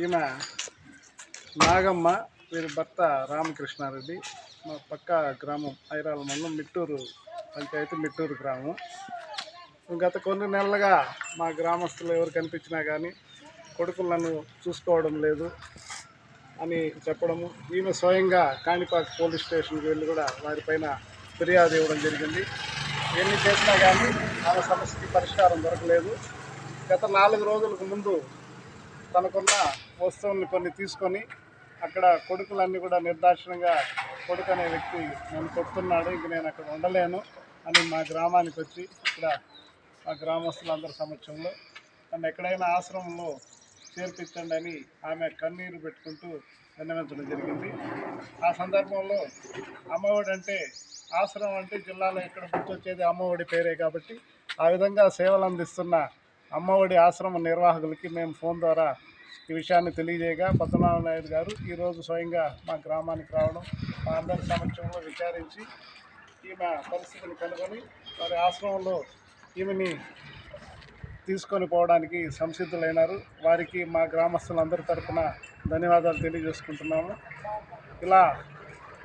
ఈమె నాగమ్మ వీరి భర్త రామకృష్ణారెడ్డి మా పక్క గ్రామం ఐరాల మండలం మిట్టూరు పంచాయతీ మిట్టూరు గ్రామం. గత కొన్ని నెలలుగా మా గ్రామస్తులు ఎవరు కనిపించినా కానీ కొడుకులు నన్ను చూసుకోవడం లేదు అని చెప్పడము. ఈమె స్వయంగా కాణిపాక పోలీస్ స్టేషన్కి వెళ్ళి కూడా వారిపైన ఫిర్యాదు ఇవ్వడం జరిగింది. ఎన్ని చేసినా కానీ ఆమె సమస్యకి పరిష్కారం దొరకలేదు. గత నాలుగు రోజులకు ముందు తనకున్న వస్తువుల్ని కొన్ని తీసుకొని అక్కడ కొడుకులన్నీ కూడా నిర్దాక్షిణంగా కొడుకు అనే వ్యక్తి నన్ను కొడుతున్నాడు ఇంక నేను అక్కడ ఉండలేను అని మా గ్రామానికి వచ్చి ఇక్కడ మా గ్రామస్తులందరి సమక్షంలో నన్ను ఎక్కడైనా ఆశ్రమంలో చేర్పించండి అని ఆమె కన్నీరు పెట్టుకుంటూ విన్నవించడం జరిగింది. ఆ సందర్భంలో అమ్మఒడి అంటే ఆశ్రమం అంటే జిల్లాలో ఎక్కడ గుర్తొచ్చేది అమ్మఒడి పేరే కాబట్టి ఆ విధంగా సేవలు అందిస్తున్న అమ్మఒడి ఆశ్రమ నిర్వాహకులకి మేము ఫోన్ ద్వారా ఈ విషయాన్ని తెలియజేయగా పద్మనాభ నాయుడు గారు ఈరోజు స్వయంగా మా గ్రామానికి రావడం మా అందరి సమక్షంలో విచారించి ఈమె పరిస్థితిని కనుగొని వారి ఆశ్రమంలో ఈమెని తీసుకొని పోవడానికి సంసిద్ధులైనారు. వారికి మా గ్రామస్తులందరి తరపున ధన్యవాదాలు తెలియజేసుకుంటున్నాము. ఇలా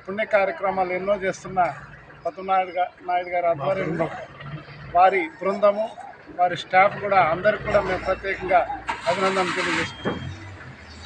పుణ్య కార్యక్రమాలు ఎన్నో చేస్తున్న పద్మనాయుడు నాయుడు గారి ఆధ్వర్యంలో వారి బృందము వారి స్టాఫ్ కూడా అందరికి కూడా మేము ప్రత్యేకంగా అభినందనలు తెలియజేసుకుంటున్నాం